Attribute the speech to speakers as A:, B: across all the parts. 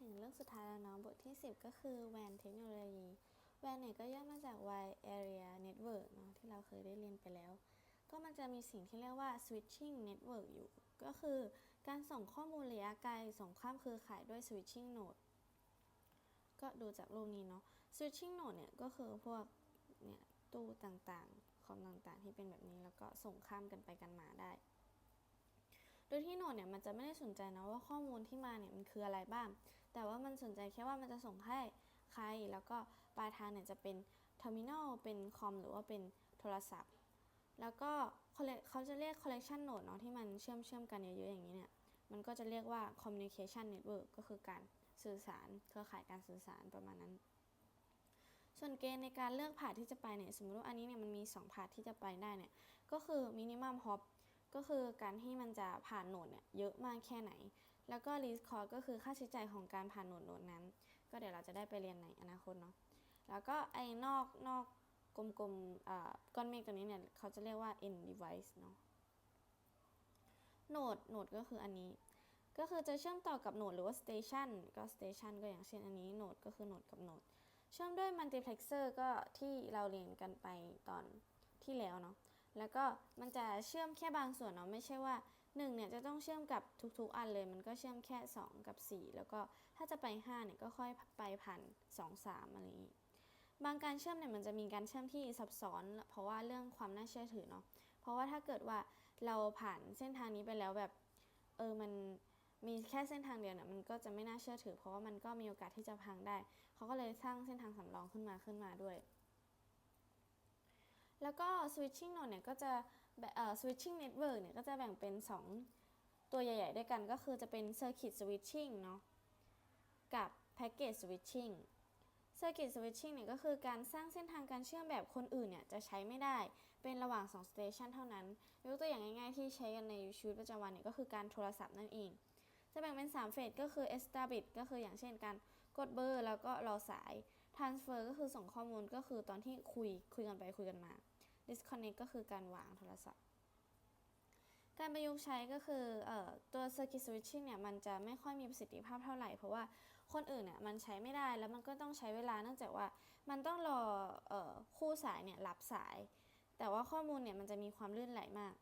A: ถึงเรื่องสุดท้ายแล้วเนาะบทที่ 10 ก็คือ WAN เทคโนโลยี WAN เนี่ยก็ย่อมาจาก Wide Area Network เนาะที่เราเคยได้เรียนไปแล้ว ก็มันจะมีสิ่งที่เรียกว่า switching network อยู่ ก็คือการส่งข้อมูลระยะไกลส่งข้ามเครือข่ายด้วย switching node ก็ดูจากรูปนี้เนาะ switching node เนี่ยก็คือพวกเนี่ยตู้ต่างๆ คอมต่างๆ ที่เป็นแบบนี้แล้วก็ส่งข้ามกันไปกันมาได้ โดยที่โนดเนี่ยมันจะไม่ได้สนใจนะว่าข้อมูลที่มาเนี่ยมันคืออะไรบ้าง แต่ว่ามันสนใจแค่ว่ามันจะส่งให้ใคร แล้วก็ปลายทางเนี่ยจะเป็นเทอร์มินอลเป็นคอมหรือว่าเป็นโทรศัพท์ แล้วก็เขาจะเรียก collection node เนาะที่มันเชื่อมเชื่อมกันเยอะๆอย่างนี้เนี่ยมันก็จะเรียกว่า communication network ก็คือการสื่อสารเครือข่ายการสื่อสารประมาณนั้น ส่วนเกณฑ์ในการเลือกผ่าที่จะไปเนี่ยสมมติว่าอันนี้เนี่ยมันมี 2ผ่าที่จะไปได้เนี่ยก็คือ minimum hop ก็คือการที่มันจะผ่านโหนดเนี่ยเยอะมากแค่ไหน แล้วก็ least cost ก็คือค่าใช้จ่ายของการผ่านโหนดโหนดนั้น ก็เดี๋ยวเราจะได้ไปเรียนในอนาคตเนาะแล้วก็ไอ้นอกนอกกลมๆอ่าก้อนเมฆตัวนี้เนี่ยเขาจะเรียกว่า end device เนาะโหนดโหนดก็คืออันนี้ ก็คือจะเชื่อมต่อกับโหนดหรือว่า station ก็ station ก็อย่างเช่นอันนี้โหนดก็คือโหนดกับโหนดเชื่อมด้วย multiplexer ก็ที่เราเรียนกันไปตอนที่แล้วเนาะแล้วก็มันจะเชื่อมแค่บางส่วนเนาะไม่ใช่ว่า 1เนี่ยจะต้องเชื่อมกับทุกๆอันเลย มันก็เชื่อมแค่ 2 กับ 4 แล้วก็ถ้าจะไป5เนี่ยก็ค่อยไปผ่าน2 3อะไรอย่างนี้บางการเชื่อมเนี่ยมันจะมีการเชื่อมที่ซับซ้อน เพราะว่าเรื่องความน่าเชื่อถือเนาะเพราะว่าถ้าเกิดว่าเราผ่านเส้นทางนี้ไปแล้วแบบเออมันมีแค่เส้นทางเดียวเนี่ยมันก็จะไม่น่าเชื่อถือ เพราะว่ามันก็มีโอกาสที่จะพังได้ เขาก็เลยสร้างเส้นทางสำรองขึ้นมาขึ้นมาด้วย แล้วก็ switching node เนี่ยก็จะ switching network เนี่ยก็จะแบ่งเป็น 2 ตัวใหญ่ ๆ ด้วยกันก็คือจะเป็น circuit switching เนาะกับ packet switching circuit switching เนี่ยก็คือการสร้างเส้นทางการเชื่อมแบบคนอื่นเนี่ยจะใช้ไม่ได้เป็นระหว่าง 2 station เท่านั้น ยกตัวอย่างง่าย ๆ ที่ใช้กันในชีวิตประจำวันเนี่ยก็คือการโทรศัพท์นั่นเอง จะแบ่งเป็น 3 เฟสก็คือ establish ก็คืออย่างเช่นการกดเบอร์แล้วก็รอสาย transfer ก็คือส่งข้อมูลก็คือตอนที่คุยคุยกันไปคุยกันมา disconnect ก็คือการวางโทรศัพท์ การประยุกต์ใช้ก็คือออตัว circuit switching เนี่ยมันจะไม่ค่อยมีประสิทธิภาพเท่าไหร่ เพราะว่าคนอื่นเนี่ยมันใช้ไม่ได้แล้วมันก็ต้องใช้เวลาเนื่องจากว่ามันต้องรอออคู่สายเนี่ยรับสาย แต่ว่าข้อมูลเนี่ยมันจะมีความลื่นไหลมาก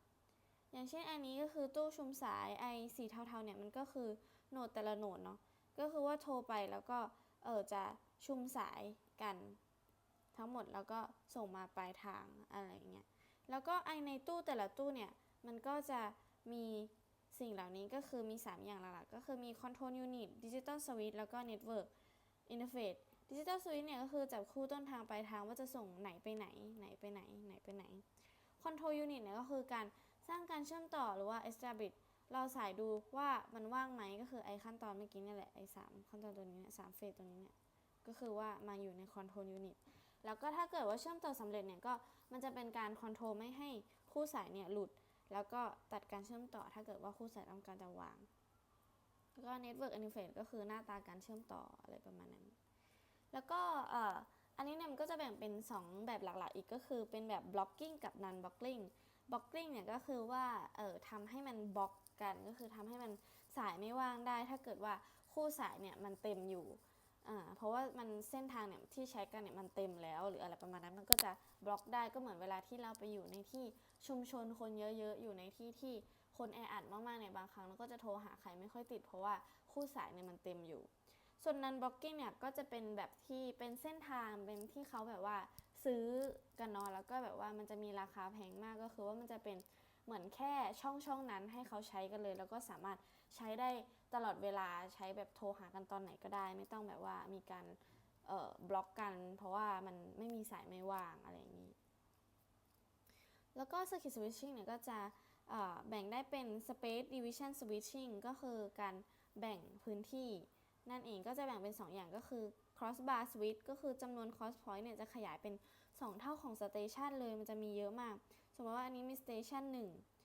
A: อย่างเช่นอันนี้ก็คือตู้ชุมสายไอสีเทาๆเนี่ยมันก็คือโหนดแต่ละโหนดเนาะก็คือว่าโทรไปแล้วก็เออจะชุมสายกัน ทั้งหมดแล้วก็ส่งมาปลายทางอะไรอย่างเงี้ยแล้วก็ไอในตู้แต่ละตู้เนี่ยมันก็จะมีสิ่งเหล่านี้ก็คือมี 3 อย่างหลักๆก็คือมี control unit digital switch แล้วก็ network interface digital switch เนี่ยก็คือจับคู่ต้นทางปลายทางว่าจะส่งไหนไปไหน ไหนไปไหน ไหนไปไหน control unit เนี่ยก็คือการสร้างการเชื่อมต่อหรือว่า establish เราสายดูว่ามันว่างไหมก็คือไอขั้นตอนเมื่อกี้นี่แหละไอสามขั้นตอนตัวนี้เนี่ยสามเฟสตัวนี้เนี่ยก็คือว่ามาอยู่ใน control unit แล้วก็ถ้าเกิดว่าเชื่อมต่อสำเร็จเนี่ยก็มันจะเป็นการคอนโทรลไม่ให้คู่สายเนี่ยหลุด แล้วก็ตัดการเชื่อมต่อถ้าเกิดว่าคู่สายต้องการจะวาง แล้วก็ network interface ก็คือหน้าตาการเชื่อมต่ออะไรประมาณนั้น แล้วก็เอ่ออันนี้เนี่ยมันก็จะแบ่งเป็น 2 แบบหลักๆ อีกก็คือเป็นแบบ blocking กับ non blocking blocking เนี่ยก็คือว่าเอ่อทำให้มันบล็อกกันก็คือทำให้มันสายไม่ว่างได้ ถ้าเกิดว่าคู่สายเนี่ยมันเต็มอยู่ อ่าเพราะว่ามันเส้นทางเนี่ยที่ใช้กันเนี่ยมันเต็มแล้ว หรืออะไรประมาณนั้นมันก็จะบล็อกได้ก็เหมือนเวลาที่เราไปอยู่ในที่ชุมชนคนเยอะๆ อยู่ในที่ที่คนแออัดมากๆในยบางครั้งเราก็จะโทรหาใครไม่ค่อยติด เพราะว่าคู่สายเนี่ยมันเต็มอยู่ ส่วนนันบล็อกกิ้งเนี่ยก็จะเป็นแบบที่เป็นเส้นทางเป็นที่เขาแบบว่าซื้อกันนาะแล้วก็แบบว่ามันจะมีราคาแพงมากก็คือว่ามันจะเป็นเหมือนแค่ช่องช่องนั้นให้เขาใช้กันเลย แล้วก็สามารถใช้ได้ ตลอดเวลาใช้แบบโทรหากันตอนไหนก็ได้ ไม่ต้องแบบว่ามีการเอ่อบล็อกกัน เพราะว่ามันไม่มีสายไม่ว่างอะไรอย่างนี้ แล้วก็ circuit switching เนี่ยก็จะแบ่งได้เป็น space division switching ก็คือการแบ่งพื้นที่ นั่นเองก็จะแบ่งเป็น 2 อย่างก็คือ cross bar switch ก็คือจำนวน cross point เนี่ยจะขยายเป็น 2 เท่าของ station เลยมันจะมีเยอะมาก สมมติว่าอันนี้มี station 1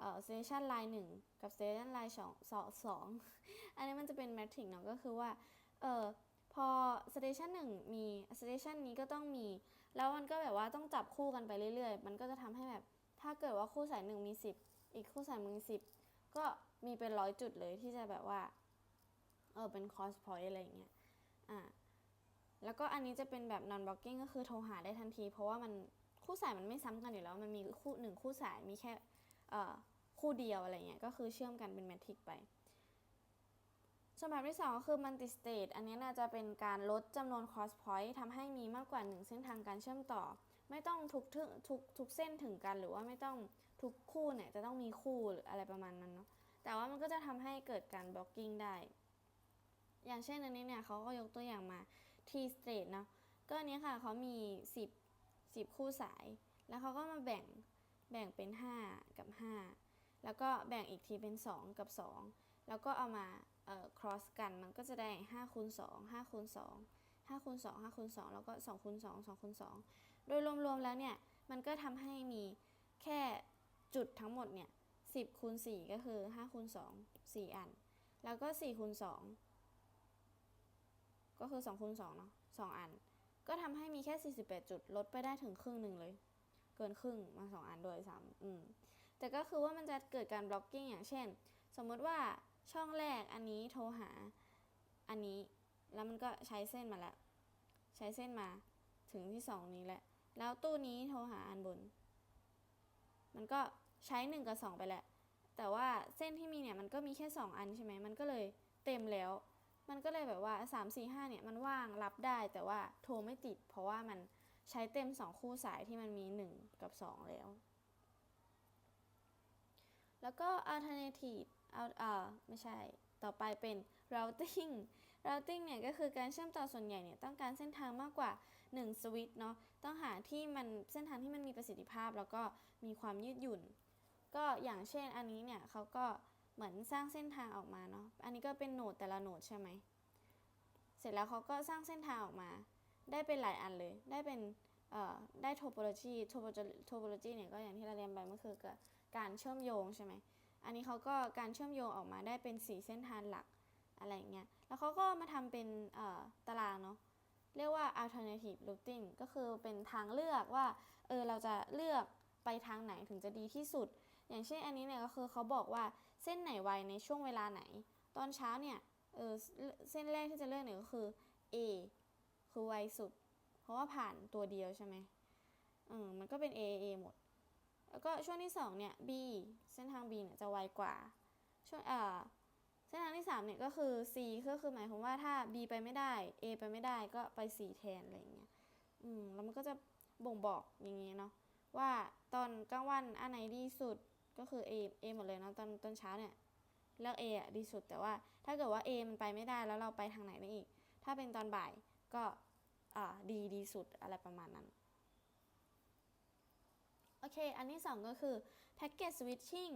A: เอ่อ station line 1 กับ station line 2 2 อันนี้มันจะเป็น matrix เนาะก็คือว่าเออพอ station 1 มี station นี้ก็ต้องมี แล้วมันก็แบบว่าต้องจับคู่กันไปเรื่อยๆ มันก็จะทำให้แบบ ถ้าเกิดว่าคู่สายหนึ่งมี 10 อีกคู่สายหนึ่ง10 ก็มีเป็นร้อยจุดเลยที่จะแบบว่า เออเป็น cross point อะไรอย่างเงี้ย อ่า แล้วก็อันนี้จะเป็นแบบ non blocking ก็คือโทรหาได้ทันที เพราะว่ามันคู่สายมันไม่ซ้ำกันอยู่แล้ว มันมีคู่หนึ่งคู่สายมีแค่ เอ่อ คู่เดียวอะไรเงี้ยก็คือเชื่อมกันเป็นแมทริกไปส่วนแบบที่สองก็คือ multi state อันนี้น่าจะเป็นการลดจำนวน cross point ทำให้มีมากกว่าหนึ่งเส้นทางการเชื่อมต่อ ไม่ต้องทุกถึทุกทุกเส้นถึงกัน หรือว่าไม่ต้องทุกคู่เนี่ยจะต้องมีคู่หรืออะไรประมาณนั้นเนาะแต่ว่ามันก็จะทำให้เกิดการ blocking ได้ อย่างเช่นอันนี้เนี่ยเขาก็ยกตัวอย่างมา T state เนาะก็อันนี้ค่ะเขามี 10 10 คู่สาย แล้วเขาก็มาแบ่งแบ่งเป็น 5 กับ 5 แล้วก็แบ่งอีกทีเป็น 2 กับ 2 แล้วก็เอามาเอ่อ cross กันมันก็จะได้5คูณ2 5คูณ2 5คูณ2 5คูณ2แล้วก็2คูณ2 2คูณ2โดยรวมๆแล้วเนี่ย มันก็ทำให้มีแค่จุดทั้งหมดเนี่ย10คูณ4ก็คือ5คูณ2 4 อัน แล้วก็4คูณ2ก็คือ2คูณ2เนาะ2อัน ก็ทำให้มีแค่ 48 จุดลดไปได้ถึงครึ่งหนึ่งเลย เกินครึ่งมา 2 อันโดยซ้ำอืม แต่ก็คือว่ามันจะเกิดการ blocking อย่างเช่น สมมติว่าช่องแรกอันนี้โทรหาอันนี้ แล้วมันก็ใช้เส้นมาแล้ว ใช้เส้นมาถึงที่สองนี้แหละ แล้วตู้นี้โทรหาอันบน มันก็ใช้หนึ่งกับสองไปแหละ แต่ว่าเส้นที่มีเนี่ยมันก็มีแค่สองอันใช่ไหมมันก็เลยเต็มแล้ว มันก็เลยแบบว่าสามสี่ห้าเนี่ยมันว่างรับได้แต่ว่าโทรไม่ติด เพราะว่ามันใช้เต็มสองคู่สายที่มันมีหนึ่งกับสองแล้ว แล้วก็ alternative เอาเอ่อไม่ใช่ ต่อไปเป็น routing routing เนี่ยก็คือการเชื่อมต่อส่วนใหญ่เนี่ยต้องการเส้นทางมากกว่า 1 สวิตช์เนาะ ต้องหาที่มันเส้นทางที่มันมีประสิทธิภาพ แล้วก็มีความยืดหยุ่น ก็อย่างเช่นอันนี้เนี่ยเขาก็เหมือนสร้างเส้นทางออกมาเนาะ อันนี้ก็เป็นโหนดแต่ละโหนดใช่ไหม เสร็จแล้วเขาก็สร้างเส้นทางออกมา ได้เป็นหลายอันเลย ได้เป็นเอ่อได้ topology topology เนี่ยก็อย่างที่เราเรียนไปเมื่อคือกับ การเชื่อมโยงใช่ไหมอันนี้เขาก็การเชื่อมโยงออกมาได้เป็น 4 เส้นทางหลักอะไรเงี้ย แล้วเขาก็มาทำเป็นตารางเนาะ เรียกว่า alternative routing ก็คือเป็นทางเลือกว่า เออ เราจะเลือกไปทางไหนถึงจะดีที่สุด อย่างเช่นอันนี้เนี่ยก็คือเขาบอกว่าเส้นไหนไวในช่วงเวลาไหน ตอนเช้าเนี่ย เออ เส้นแรกที่จะเลือกเนี่ยก็คือ A คือไวสุด เพราะว่าผ่านตัวเดียวใช่ไหมเออมันก็เป็น A A หมด แล้วก็ช่วงที่สองเนี่ย B เส้นทาง B เนี่ยจะไวกว่า ช่วงเอ่อเส้นทางที่สามเนี่ยก็คือ C ก็คือหมายความว่าถ้า B ไปไม่ได้ A ไปไม่ได้ก็ไป C แทนอะไรอย่างเงี้ย อืม แล้วมันก็จะบ่งบอกอย่างเงี้ยเนาะว่าตอนกลางวันอันไหนดีสุดก็คือ A A หมดเลยเนาะตอนตอนเช้าเนี่ยเลือก A อะดีสุดแต่ว่าถ้าเกิดว่า A มันไปไม่ได้แล้วเราไปทางไหนได้อีก ถ้าเป็นตอนบ่ายก็อ่าดีดีสุดอะไรประมาณนั้น เค อันที่ 2 ก็คือ packet switching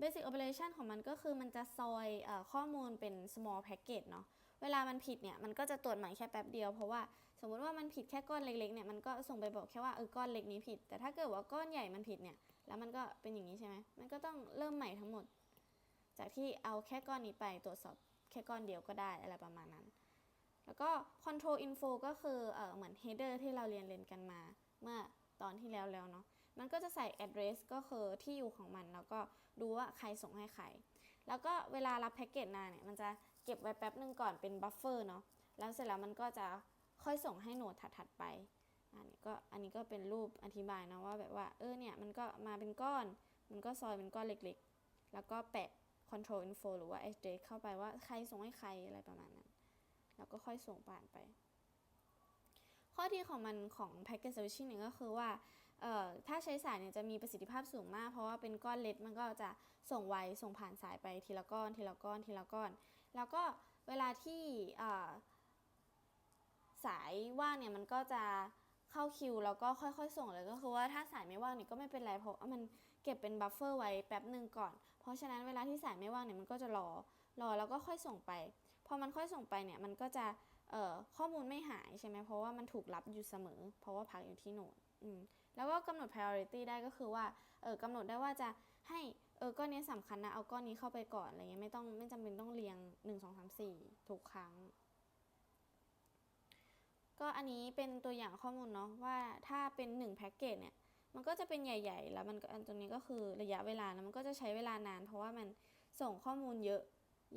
A: basic operation ของมันก็คือมันจะซอยอข้อมูลเป็น small packet เนาะ เวลามันผิดเนี่ย มันก็จะตรวจใหม่แค่แป๊บเดียว เพราะว่าสมมุติว่ามันผิดแค่ก้อนเล็กๆ เนี่ย มันก็ส่งไปบอกแค่ว่าเออก้อนเล็กนี้ผิด แต่ถ้าเกิดว่าก้อนใหญ่มันผิดเนี่ย แล้วมันก็เป็นอย่างนี้ใช่ไหม มันก็ต้องเริ่มใหม่ทั้งหมด จากที่เอาแค่ก้อนนี้ไปตรวจสอบแค่ก้อนเดียวก็ได้อะไรประมาณนั้น แล้วก็ control info ก็คือเออเหมือน header ที่เราเรียนเรียนกันมา เมื่อตอนที่แล้วแล้วเนาะ มันก็จะใส่ address ก็คือที่อยู่ของมัน แล้วก็ดูว่าใครส่งให้ใคร แล้วก็เวลารับแพ็กเกจมาเนี่ย มันจะเก็บไว้แป๊บหนึ่งก่อนเป็นบัฟเฟอร์เนาะ แล้วเสร็จแล้วมันก็จะค่อยส่งให้โหนดถัดๆไป อันนี้ก็อันนี้ก็เป็นรูปอธิบายนะว่าแบบว่าเออเนี่ยมันก็มาเป็นก้อน มันก็ซอยเป็นก้อนเล็กๆ แล้วก็แปะ control info หรือว่า address เข้าไปว่าใครส่งให้ใครอะไรประมาณนั้น แล้วก็ค่อยส่งผ่านไป ข้อดีของมันของ packet switching เนี่ยก็คือว่า ถ้าใช้สายเนี่ยจะมีประสิทธิภาพสูงมาก เพราะว่าเป็นก้อนเล็กมันก็จะส่งไวส่งผ่านสายไปทีละก้อน ทีละก้อนทีละก้อน แล้วก็เวลาที่สายว่างเนี่ยมันก็จะเข้าคิวแล้วก็ค่อยๆ ส่งเลยก็คือว่าถ้าสายไม่ว่างเนี่ยก็ไม่เป็นไรเพราะว่ามันเก็บเป็นบัฟเฟอร์ไว้แป๊บหนึ่งก่อน เพราะฉะนั้นเวลาที่สายไม่ว่างเนี่ยมันก็จะรอรอแล้วก็ค่อยส่งไป พอมันค่อยส่งไปเนี่ยมันก็จะข้อมูลไม่หายใช่ไหมเพราะว่ามันถูกรับอยู่เสมอ เพราะว่าพักอยู่ที่โหนดอืม แล้วก็กำหนด priority ได้ก็คือว่าเออกำหนดได้ว่าจะให้เออก้อนนี้สำคัญนะเอาก้อนนี้เข้าไปก่อนอะไรเงี้ยไม่ต้องไม่จำเป็นต้องเรียง 1 2 3 4 ทุกครั้ง ก็อันนี้เป็นตัวอย่างข้อมูลเนาะว่าถ้าเป็น1แพ็กเกจเนี่ยมันก็จะเป็นใหญ่ ๆ แล้วมันก็อันตัวนี้ก็คือระยะเวลานะมันก็จะใช้เวลานาน เพราะว่ามันส่งข้อมูลเยอะ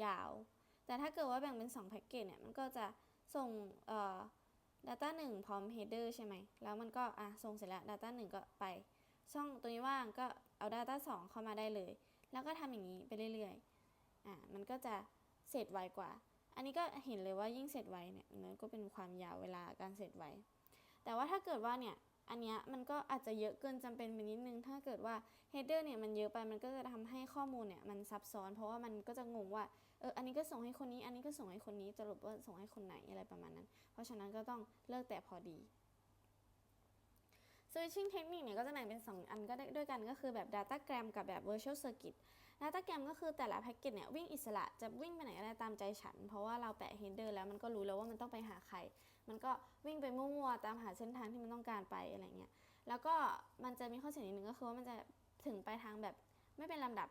A: ยาว แต่ถ้าเกิดว่าแบ่งเป็น2แพ็กเกจเนี่ยมันก็จะส่งเอ่อ data 1 พร้อม header ใช่ไหม แล้วมันก็อะส่งเสร็จแล้ว data 1 ก็ไป ช่องตัวนี้ว่างก็เอา data 2 เข้ามาได้เลย แล้วก็ทำอย่างนี้ไปเรื่อยๆ อะมันก็จะเสร็จไวกว่า อันนี้ก็เห็นเลยว่ายิ่งเสร็จไวเนี่ยมันก็เป็นความยาวเวลาการเสร็จไว แต่ว่าถ้าเกิดว่าเนี่ยอันเนี้ยมันก็อาจจะเยอะเกินจำเป็นไปนิดนึง ถ้าเกิดว่า header เนี่ยมันเยอะไปมันก็จะทำให้ข้อมูลเนี่ยมันซับซ้อน เพราะว่ามันก็จะงงว่า เอออันนี้ก็ส่งให้คนนี้ อันนี้ก็ส่งให้คนนี้สรุปว่าส่งให้คนไหนอะไรประมาณนั้น เพราะฉะนั้นก็ต้องเลือกแต่พอดี switching technique เนี่ยก็จะแบ่งเป็น 2 อันก็ได้ด้วยกันก็คือแบบ datagram กับแบบ virtual circuit datagram ก็คือแต่ละแพ็กเกจเนี่ยวิ่งอิสระจะวิ่งไปไหนก็ได้ตามใจฉัน เพราะว่าเราแปะ header แล้วมันก็รู้แล้วว่ามันต้องไปหาใคร มันก็วิ่งไปมั่วๆตามหาเส้นทางที่มันต้องการไปอะไรเงี้ยแล้วก็มันจะมีข้อเสียนิดนึงก็คือว่ามันจะถึงไปทางแบบไม่เป็นลำดับ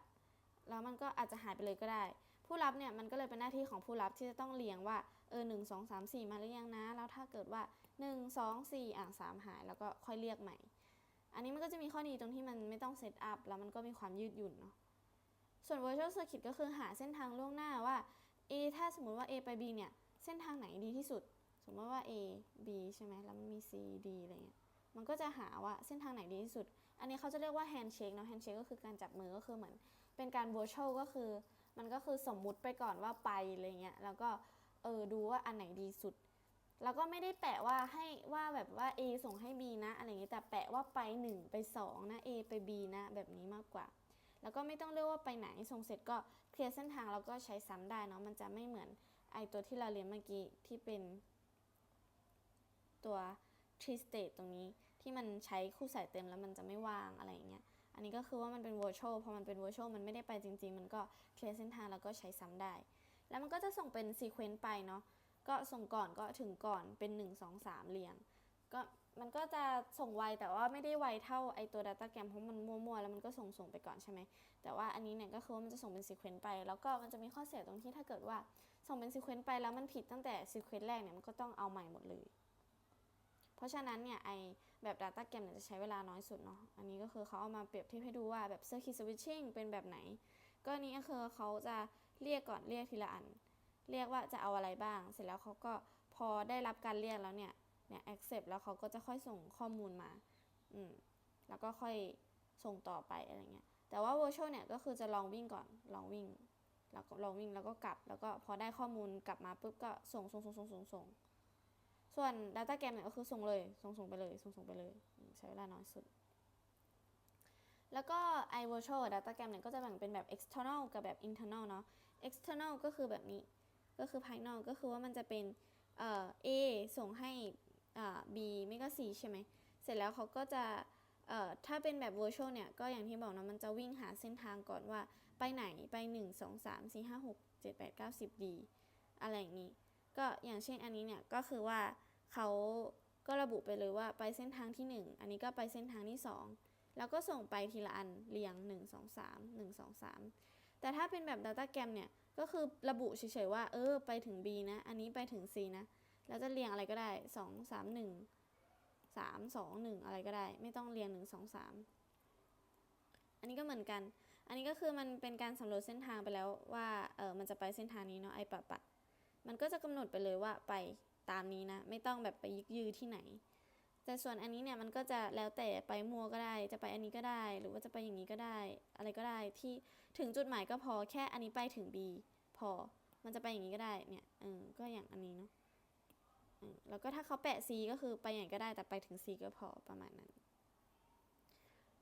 A: แล้วมันก็อาจจะหายไปเลยก็ได้ ผู้รับเนี่ยมันก็เลยเป็นหน้าที่ของผู้รับที่จะต้องเรียงว่าเออหนึ่งสองสามสี่มาหรือยังนะ แล้วถ้าเกิดว่าหนึ่งสองสี่อะสามหาย แล้วก็ค่อยเรียกใหม่ อันนี้มันก็จะมีข้อดีตรงที่มันไม่ต้องเซตอัพแล้วมันก็มีความยืดหยุ่นเนาะส่วน virtual circuit ก็คือหาเส้นทางล่วงหน้าว่า A ถ้าสมมติว่า A ไป B เนี่ยเส้นทางไหนดีที่สุด สมมติว่า A B ใช่ไหมแล้วมันมี C D อะไรเงี้ยมันก็จะหาว่าเส้นทางไหนดีที่สุด อันนี้เขาจะเรียกว่า handshake เนาะ handshake ก็คือการจับมือก็คือเหมือนเป็นการ virtual ก็คือ มันก็คือสมมุติไปก่อนว่าไปอะไรเงี้ยแล้วก็เออดูว่าอันไหนดีสุด แล้วก็ไม่ได้แปะว่าให้ว่าแบบว่า A ส่งให้ B นะอะไรอย่างงี้แต่แปะว่าไป 1 ไป 2 นะ A ไป B นะ แบบนี้มากกว่า แล้วก็ไม่ต้องเลือกว่าไปไหนส่งเสร็จก็เคลียร์เส้นทางแล้วก็ใช้ซ้ำได้เนาะมันจะไม่เหมือนไอตัวที่เราเรียนเมื่อกี้ที่เป็นตัว tree state ตรงนี้ที่มันใช้คู่สายเต็มแล้วมันจะไม่ว่างอะไรอย่างเงี้ย อันนี้ก็คือว่ามันเป็น virtual พอมันเป็น virtual มันไม่ได้ไปจริง ๆ มันก็เคลียร์เส้นทางแล้วก็ใช้ซ้ำได้ แล้วมันก็จะส่งเป็น sequence ไปเนาะก็ส่งก่อนก็ถึงก่อนเป็น 1 2 3 เรียง ก็มันก็จะส่งไวแต่ว่าไม่ได้ไวเท่าไอตัว datagram เพราะมันมั่วๆ แล้วมันก็ส่งส่งไปก่อนใช่ไหม แต่ว่าอันนี้เนี่ยก็คือว่ามันจะส่งเป็น sequence ไป แล้วก็มันจะมีข้อเสียตรงที่ถ้าเกิดว่าส่งเป็น sequence ไปแล้วมันผิดตั้งแต่ sequence แรกเนี่ยมันก็ต้องเอาใหม่หมดเลย เพราะฉะนั้นเนี่ยไอแบบ Data g a m เนี่ยจะใช้เวลาน้อยสุดเนาะอันนี้ก็คือเขาเอามาเปรียบเทียบให้ดูว่าแบบ circuit switching เป็นแบบไหน ก็อันนี้ก็คือเขาจะเรียกก่อนเรียกทีละอัน เรียกว่าจะเอาอะไรบ้าง เสร็จแล้วเขาก็พอได้รับการเรียกแล้วเนี่ยเนี่ย accept แล้วเขาก็จะค่อยส่งข้อมูลมาอืมแล้วก็ค่อยส่งต่อไปอะไรเงี้ยแต่ว่า virtual เนี่ยก็คือจะลองวิ่งก่อนลองวิ่งแล้วก็ลองวิ่งแล้วก็กลับ แล้วก็พอได้ข้อมูลกลับมาปุ๊บก็ส่งส่งส่งส่งส่งส่ง ส่วน datagram เนี่ยก็คือส่งเลย ส่งส่งไปเลย ส่งส่งไปเลย ใช้เวลาน้อยสุด แล้วก็ i virtual datagram เนี่ยก็จะแบ่งเป็นแบบ external กับแบบ internal เนาะ external ก็คือแบบนี้ ก็คือภายนอก ก็คือว่ามันจะเป็นเอ่อ A ส่งให้อ่า B ไม่ก็ C ใช่ไหม เสร็จแล้วเขาก็จะเอ่อถ้าเป็นแบบ virtual เนี่ย ก็อย่างที่บอกนะมันจะวิ่งหาเส้นทางก่อนว่าไปไหนไป 1 2 3 4 5 6 7 8 9 10 D อะไรอย่างนี้ ก็อย่างเช่นอันนี้เนี่ยก็คือว่าเขาก็ระบุไปเลยว่าไปเส้นทางที่ 1 อันนี้ก็ไปเส้นทางที่ 2 แล้วก็ส่งไปทีละอันเรียง 1 2 3 1 2 3 แต่ถ้าเป็นแบบ datagram เนี่ยก็คือระบุเฉยๆว่า เออ ไปถึง B นะ อันนี้ไปถึง C นะ แล้วจะเรียงอะไรก็ได้ 2 3 1 3 2 1 อะไรก็ได้ ไม่ต้องเรียง 1 2 3 อันนี้ก็เหมือนกัน อันนี้ก็คือมันเป็นการสำรวจเส้นทางไปแล้วว่าเออมันจะไปเส้นทางนี้เนาะไอปัดปัด มันก็จะกำหนดไปเลยว่าไปตามนี้นะ ไม่ต้องแบบไปยึกยือที่ไหน แต่ส่วนอันนี้เนี่ยมันก็จะแล้วแต่ไปมัวก็ได้ จะไปอันนี้ก็ได้ หรือว่าจะไปอย่างนี้ก็ได้ อะไรก็ได้ที่ถึงจุดหมายก็พอแค่อันนี้ไปถึง B พอ มันจะไปอย่างนี้ก็ได้เนี่ยเออก็อย่างอันนี้เนาะแล้วก็ถ้าเขาแปะ C ก็คือไปอย่างก็ได้แต่ไปถึง C ก็พอประมาณนั้น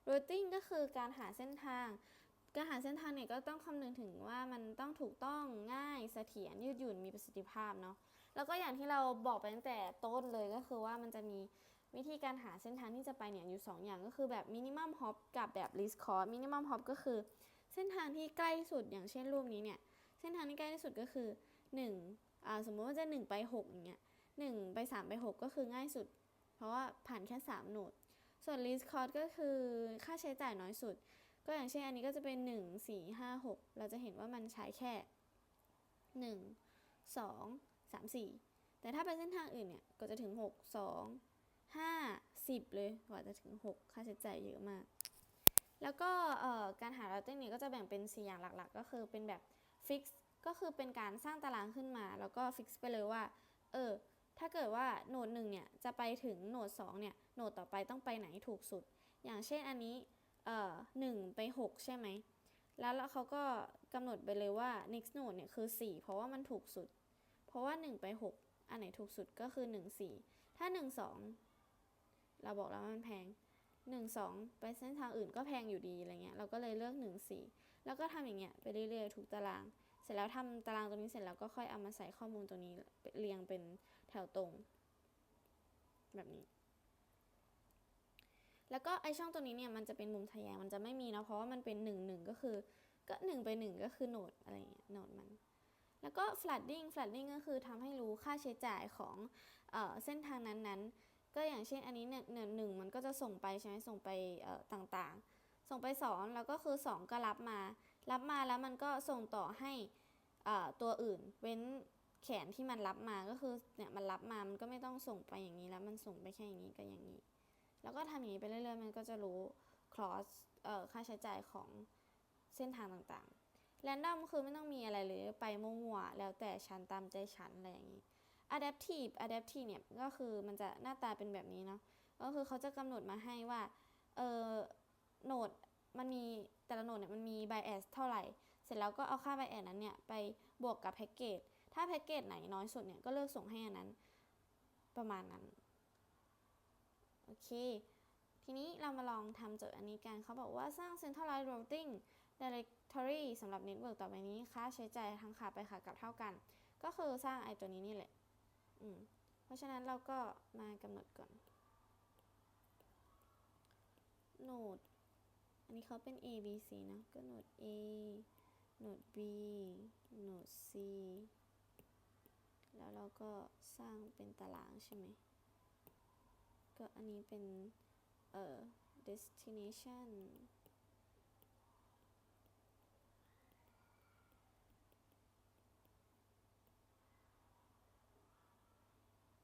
A: routing ก็คือการหาเส้นทาง การหาเส้นทางเนี่ยก็ต้องคำนึงถึงว่ามันต้องถูกต้องง่ายเสถียรยืดหยุ่นมีประสิทธิภาพเนาะแล้วก็อย่างที่เราบอกไปตั้งแต่ต้นเลยก็คือว่ามันจะมีวิธีการหาเส้นทางที่จะไปเนี่ยอยู่ 2 อย่างก็คือแบบ minimum hop กับแบบ least cost minimum hop ก็คือ เส้นทางที่ใกล้ที่สุดอย่างเช่นรูปนี้เนี่ยเส้นทางที่ใกล้ที่สุดก็คือ1อ่าสมมติว่าจะ 1 ไป 6 อย่างเงี้ย1ไป 3 ไป 6 ก็คือง่ายสุด เพราะว่าผ่านแค่ 3 โหนด ส่วน least cost ก็คือค่าใช้จ่ายน้อยสุด ก็อย่างเช่นอันนี้ก็จะเป็น 1 4 5 6 เราจะเห็นว่ามันใช้แค่ 1 2 3 4 แต่ถ้าเป็นเส้นทางอื่นเนี่ย ก็จะถึง 6 2 5 10 เลยกว่าจะถึง 6 ค่าใช้จ่ายเยอะมาก แล้วก็การหา routing เนี่ยก็จะแบ่งเป็น 4 อย่างหลักๆ ก็คือเป็นแบบ fix ก็คือเป็นการสร้างตารางขึ้นมา แล้วก็ฟิกซ์ไปเลยว่า เออ ถ้าเกิดว่าโหนดหนึ่งเนี่ย จะไปถึงโหนดสองเนี่ย โหนดต่อไปต้องไปไหนถูกสุด อย่างเช่นอันนี้ เอ่อหนึ่งไปหกใช่ไหมแล้วแล้วเขาก็กำหนดไปเลยว่า next node เนี่ยคือ 4 เพราะว่ามันถูกสุด เพราะว่า 1 ไป 6 อันไหนถูกสุดก็คือ 1 4 ถ้า 1 2 เราบอกแล้วมันแพง 1 2 ไปเส้นทางอื่นก็แพงอยู่ดีอะไรเงี้ย เราก็เลยเลือก 1 4 แล้วก็ทำอย่างเงี้ยไปเรื่อยๆทุกตาราง เสร็จแล้วทำตารางตรงนี้เสร็จแล้วก็ค่อยเอามาใส่ข้อมูลตรงนี้เรียงเป็นแถวตรง แบบนี้ แล้วก็ไอช่องตัวนี้เนี่ยมันจะเป็นมุมทะแยงมันจะไม่มีเนาะเพราะว่ามันเป็นหนึ่งหนึ่งก็คือก็หนึ่งไปหนึ่งก็คือโหนดอะไรเงี้ยโหนดมัน แล้วก็ flooding flooding ก็คือทำให้รู้ค่าใช้จ่ายของเออเส้นทางนั้นๆ ก็อย่างเช่นอันนี้เนี่ยหนึ่งมันก็จะส่งไปใช่ไหมส่งไปต่างๆ ส่งไปสองแล้วก็คือสองก็รับมา รับมาแล้วมันก็ส่งต่อให้ตัวอื่น เว้นแขนที่มันรับมาก็คือเนี่ยมันรับมามันก็ไม่ต้องส่งไปอย่างนี้แล้วมันส่งไปแค่อย่างนี้กับอย่างนี้ แล้วก็ทำอย่างนี้ไปเรื่อยๆ มันก็จะรู้ cross เอ่อค่าใช้จ่ายของเส้นทางต่างๆ random คือไม่ต้องมีอะไรเลยไปมั่วๆแล้วแต่ชั้นตามใจชั้นอะไรอย่างนี้ adaptive adaptive เนี่ยก็คือมันจะหน้าตาเป็นแบบนี้เนาะก็คือเขาจะกำหนดมาให้ว่าเออโหนดมันมีแต่ละโหนดเนี่ยมันมี bias เท่าไหร่ เสร็จแล้วก็เอาค่า bias นั้นเนี่ยไปบวกกับแพ็กเกจถ้าแพ็กเกจไหนน้อยสุดเนี่ยก็เลือกส่งให้อันนั้นประมาณนั้น โอเค ทีนี้เรามาลองทำโจทย์อันนี้กันเขาบอกว่าสร้าง centralized routing directory สำหรับ network ต่อไปนี้ค่าใช้จ่ายทั้งขาไปขากลับเท่ากัน ก็คือสร้างไอตัวนี้นี่แหละอืมเพราะฉะนั้นเราก็มากำหนดก่อนโหนด อันนี้เขาเป็น A B C นะ ก็โหนด A โหนด B โหนด C แล้วเราก็สร้างเป็นตารางใช่ไหม ก็อันนี้เป็น เอ่อ destination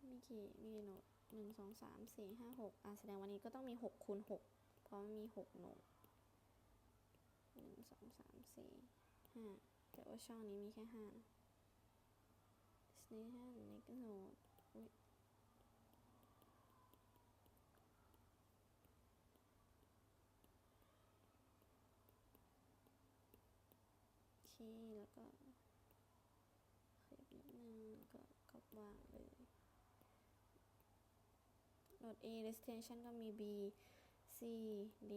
A: มีกี่มีกี่โหนดหนึ่งสองสามสี่ห้าหกอะแสดงวันนี้ก็ต้องมีหกคูณหกเพราะมันมีหกโหนดหนึ่งสองสามสี่ห้าแต่ว่าช่องนี้มีแค่ห้า destination next node อุ๊ย โอเค แล้วก็ขยับนิดนึงแล้วก็กบวางเลยโหนด A destination ก็มี B C D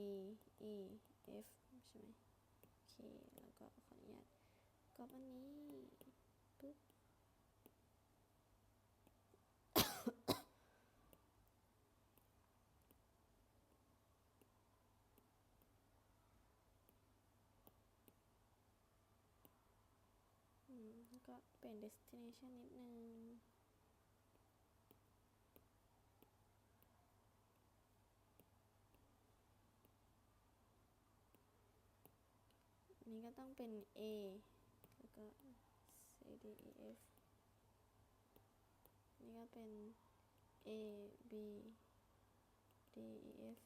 A: E F ใช่ไหมโอเค แล้วก็ขออนุญาตกบอันนี้ปึ๊บ อืมแล้ว ก็เปลี่ยน destination นิดนึง นี้ก็ต้องเป็น A แล้วก็ C D E F นี่ก็เป็น A B D E F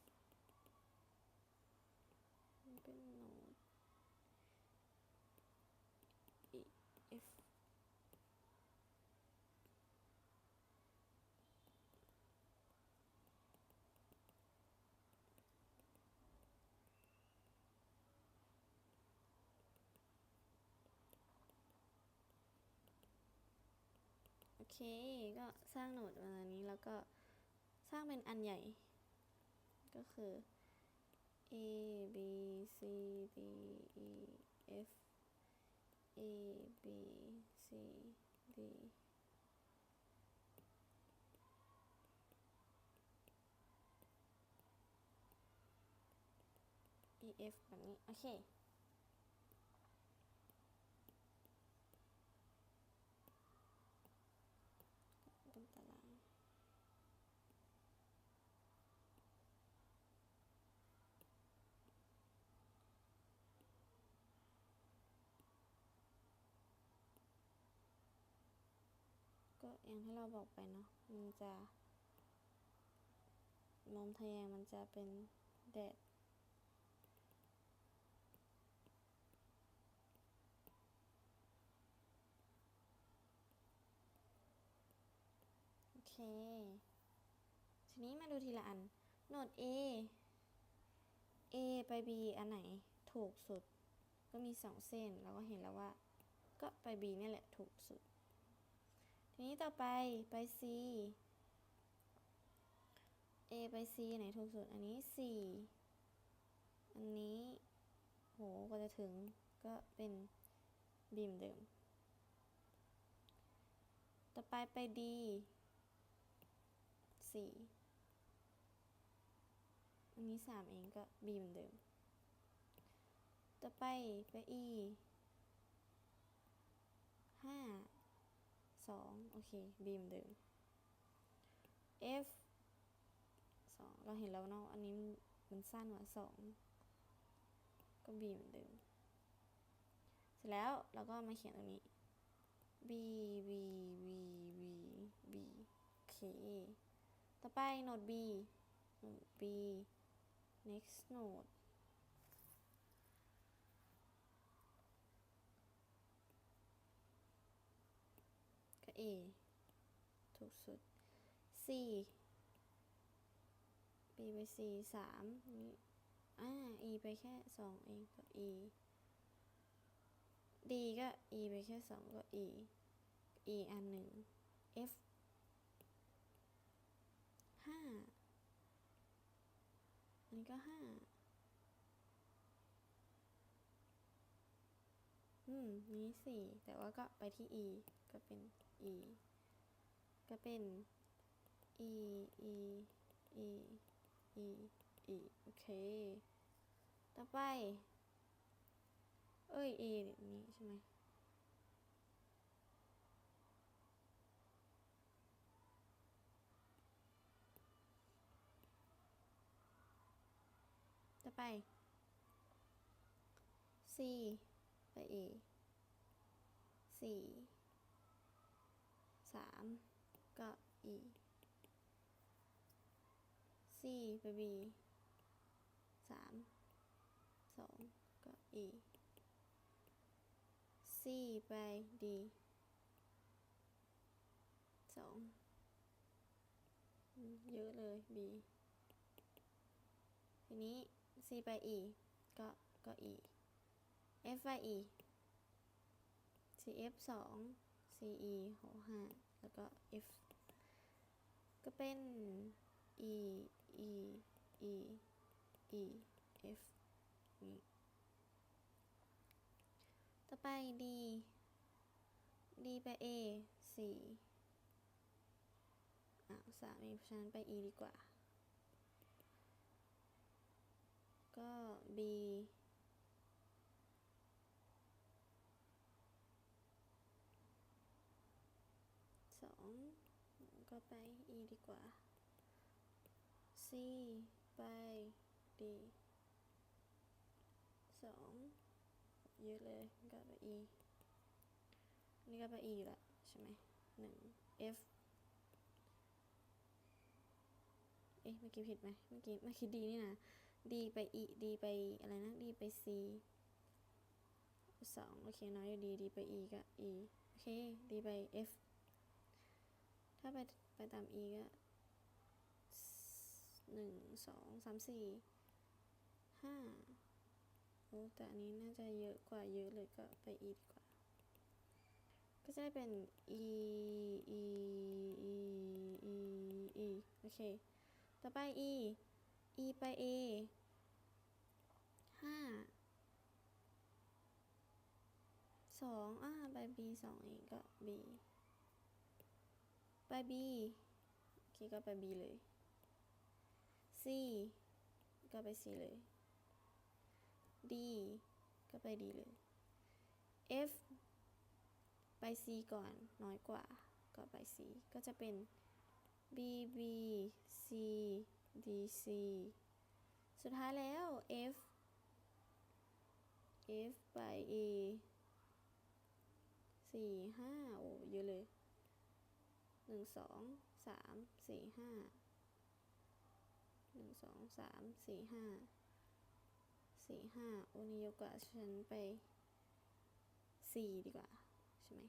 A: นี่เป็นโหนด E F เค ก็สร้างโหนดมาอันนี้แล้วก็สร้างเป็นอันใหญ่ ก็คือ A B C D E F A B C D E F แบบนี้ โอเค็อย่างที่เราบอกไปเนาะมันจะมุมทะแยงมันจะเป็นแดดโอเค ทีนี้มาดูทีละอันโหนด A A ไป B อันไหนถูกสุด ก็มีสองเส้นเราก็เห็นแล้วว่า ก็ไป B นี่แหละถูกสุด ทีนี้ต่อไปไป C A ไป C ไหนถูกสุด อันนี้ 4 อันนี้โหกว่าจะถึงก็เป็น B เหมือนเดิม ต่อไปไป D 4 อันนี้ 3 เองก็ B เหมือนเดิม ต่อไปไป E 5 2โอเค B เหมือนเดิม F 2เราเห็นแล้วเนาะอันนี้มันสั้นกว่า2ก็ B เหมือนเดิม เสร็จแล้วเราก็มาเขียนตรงนี้ B B B B B โอเค ต่อไปโนด B โนด B next node A ถูกสุด C B ไป C สามนี้อ่า E ไปแค่สองเองก็ E D ก็ E ไปแค่สองก็ E E อันหนึ่ง F ห้าอันนี้ก็ห้าอืม นี้สี่แต่ว่าก็ไปที่ E ก็เป็น E ก็เป็น E E E E E โอเค ต่อไป เอ้ย A นี้ใช่ไหมต่อไป C ไป A สี่ สามก็อีซีไปบีสามสองก็อีซีไปดีสองเยอะเลยบีทีนี้ซีไปอีก็ก็อีเอฟไปอีซีเอฟสอง CE หกห้าแล้วก็ F ก็เป็น E E E E F นี่ต่อไป D D ไป A สี่อ้าวสามเองเพราะฉะนั้นไป E ดีกว่า ก็ B สอง ก็ไป E ดีกว่า C ไป D สองเยอะเลยก็ไป E นี่ก็ไป E อยู่ละใช่ไหมหนึ่ง F เอ๊ะเมื่อกี้ผิดไหมเมื่อกี้เมื่อกี้ D นี่นะ D ไป E D ไปอะไรนะ D ไป C สองโอเคน้อยอยู่ D D ไป E ก็ E โอเค D ไป F ถ้าไปไปตาม E ก็หนึ่งสองสามสี่ห้าโอ้แต่อันนี้น่าจะเยอะกว่าเยอะเลยก็ไป E ดีกว่า ก็จะได้เป็น E E E E E โอเค ต่อไป E E ไป A ห้าสองอ่าไป B สองเองก็ B ไป B โอเคก็ไป B เลย C ก็ไป C เลย D ก็ไป D เลย F ไป C ก่อนน้อยกว่าก็ไป C ก็จะเป็น B B C D C สุดท้ายแล้ว F F ไป A สี่ห้าโอ้เยอะเลย หนึ่งสองสามสี่ห้าหนึ่งสองสามสี่ห้าสี่ห้าโอ้นี่เยอะกว่าฉันไปสี่ดีกว่า ใช่ไหม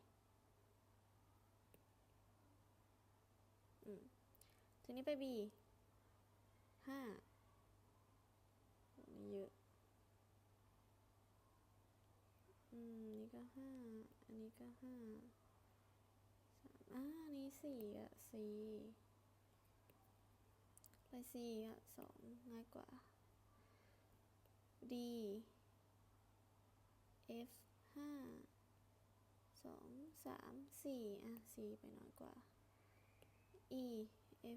A: อืมทีนี้ไป B ห้าโหนี่เยอะ อืม นี่ก็ห้า อันนี้ก็ห้า อ่าอันนี้สี่อะสี่ไปสี่อะสองง่ายกว่า D F ห้าสองสามสี่อะสี่ไปน้อยกว่า E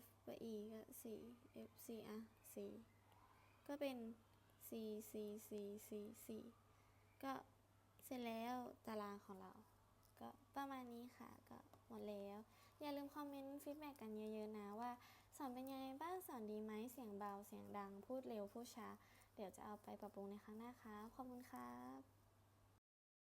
A: F ไป E ก็สี่ F สี่อะสี่ก็เป็น C C C C C ก็เสร็จแล้วตารางของเรา ก็ประมาณนี้ค่ะก็ มดแล้ว อย่าลืมคอมเมนต์ฟีดแบ็กกันเยอะๆนะว่า สอนเป็นยังไงบ้างสอนดีไหมเสียงเบาเสียงดังพูดเร็วพูดช้า เดี๋ยวจะเอาไปปรับปรุงในครั้งหน้าค่ะขอบคุณครับ